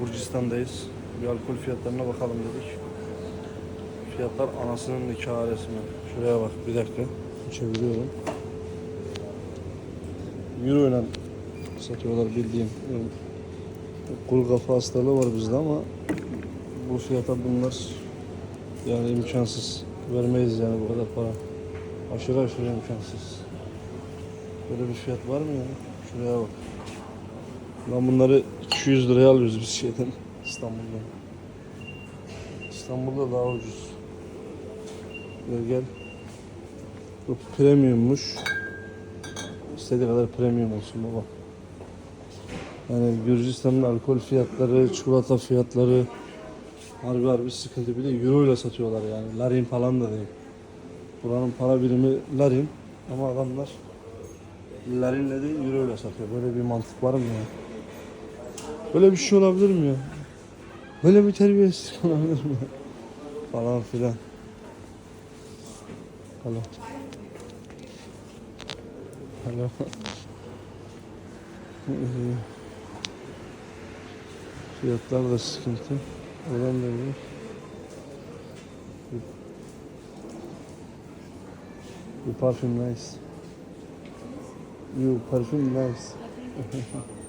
Gürcistan'dayız. Bir alkol fiyatlarına bakalım dedik. Fiyatlar anasının nikahı resmi. Şuraya bak bir dakika. Çeviriyorum. Euro ile satıyorlar bildiğim. Kuru kafa hastalığı var bizde ama bu fiyata bunlar yani imkansız. Vermeyiz yani bu kadar para. Aşırı aşırı imkansız. Böyle bir fiyat var mı ya? Şuraya bak. Lan bunları 200 liraya alıyoruz biz şeyden İstanbul'dan. İstanbul'da daha ucuz. Gel gel. Bu premiummuş. İstediği kadar premium olsun baba. Yani Gürcistan'ın alkol fiyatları, çikolata fiyatları harbi harbi sıkıntı. Bir de euro ile satıyorlar yani. Larin falan da değil. Buranın para birimi larin ama adamlar larinle de euro ile satıyor. Böyle bir mantık var mı ya? Böyle bir şey olabilir mi ya? Böyle bir terbiyesizlik olabilir mi? Falan filan. Alo. Alo. Fiyatlar da sıkıntı. Oradan da bir Bu parfüm nice. You parfüm nice.